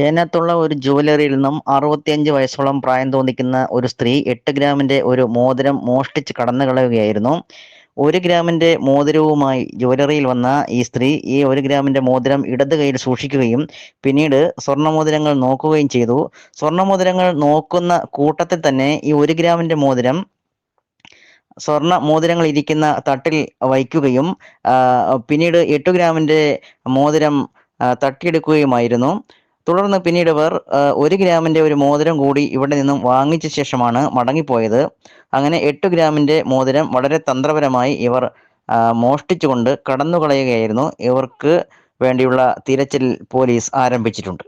ഏനത്തുള്ള ഒരു ജുവലറിയിൽ നിന്നും അറുപത്തിയഞ്ച് വയസ്സോളം പ്രായം തോന്നിക്കുന്ന ഒരു സ്ത്രീ എട്ട് ഗ്രാമിന്റെ ഒരു മോതിരം മോഷ്ടിച്ച് കടന്നു കളയുകയായിരുന്നു. ഒരു ഗ്രാമിന്റെ മോതിരവുമായി ജുവലറിയിൽ വന്ന ഈ സ്ത്രീ ഈ ഒരു ഗ്രാമിന്റെ മോതിരം ഇടത് കൈയിൽ സൂക്ഷിക്കുകയും പിന്നീട് സ്വർണമോതിരങ്ങൾ നോക്കുകയും ചെയ്തു. സ്വർണമോതിരങ്ങൾ നോക്കുന്ന കൂട്ടത്തിൽ തന്നെ ഈ ഒരു ഗ്രാമിന്റെ മോതിരം സ്വർണ മോതിരങ്ങൾ ഇരിക്കുന്ന തട്ടിൽ വയ്ക്കുകയും പിന്നീട് എട്ട് ഗ്രാമിന്റെ മോതിരം തട്ടിയെടുക്കുകയുമായിരുന്നു. തുടർന്ന് പിന്നീട് ഇവർ ഒരു ഗ്രാമിന്റെ ഒരു മോതിരം കൂടി ഇവിടെ നിന്നും വാങ്ങിച്ച ശേഷമാണ് മടങ്ങിപ്പോയത്. അങ്ങനെ എട്ട് ഗ്രാമിന്റെ മോതിരം വളരെ തന്ത്രപരമായി ഇവർ മോഷ്ടിച്ചുകൊണ്ട് കടന്നുകളയുകയായിരുന്നു. ഇവർക്ക് വേണ്ടിയുള്ള തിരച്ചിൽ പോലീസ് ആരംഭിച്ചിട്ടുണ്ട്.